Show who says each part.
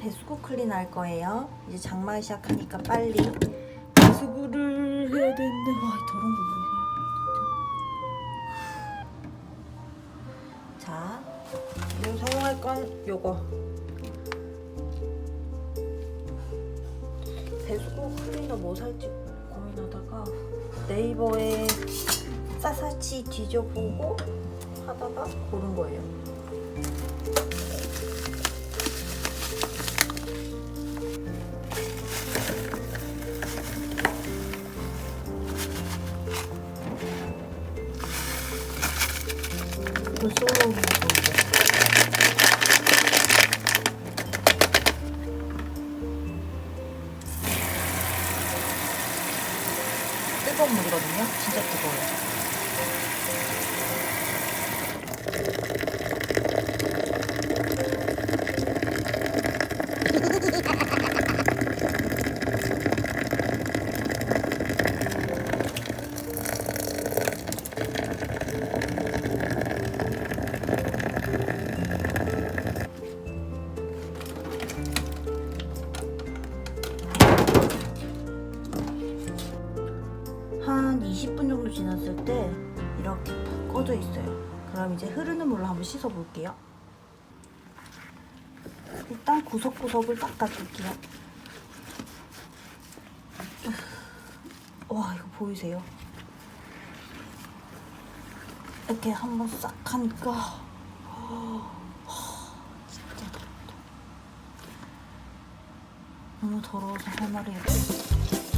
Speaker 1: 배수구 클린 할 거예요. 이제 장마 시작하니까 빨리 배수구를 해야 되는데 와, 이 더러운 거 보이세요? 자, 오늘 사용할 건 요거. 배수구 클리너 뭐 살지 고민하다가 네이버에 싸사치 뒤져보고 하다가 고른 거예요. 벌써 올라오는 거 보이죠? 뜨거운 물이거든요. 진짜 뜨거워요. 20분 정도 지났을 때 이렇게 푹 꺼져 있어요. 그럼 이제 흐르는 물로 한번 씻어 볼게요. 일단 구석구석을 닦아줄게요. 와 이거 보이세요? 이렇게 한번 싹 하니까 진짜 덥다. 너무 더러워서 할 말이 없어.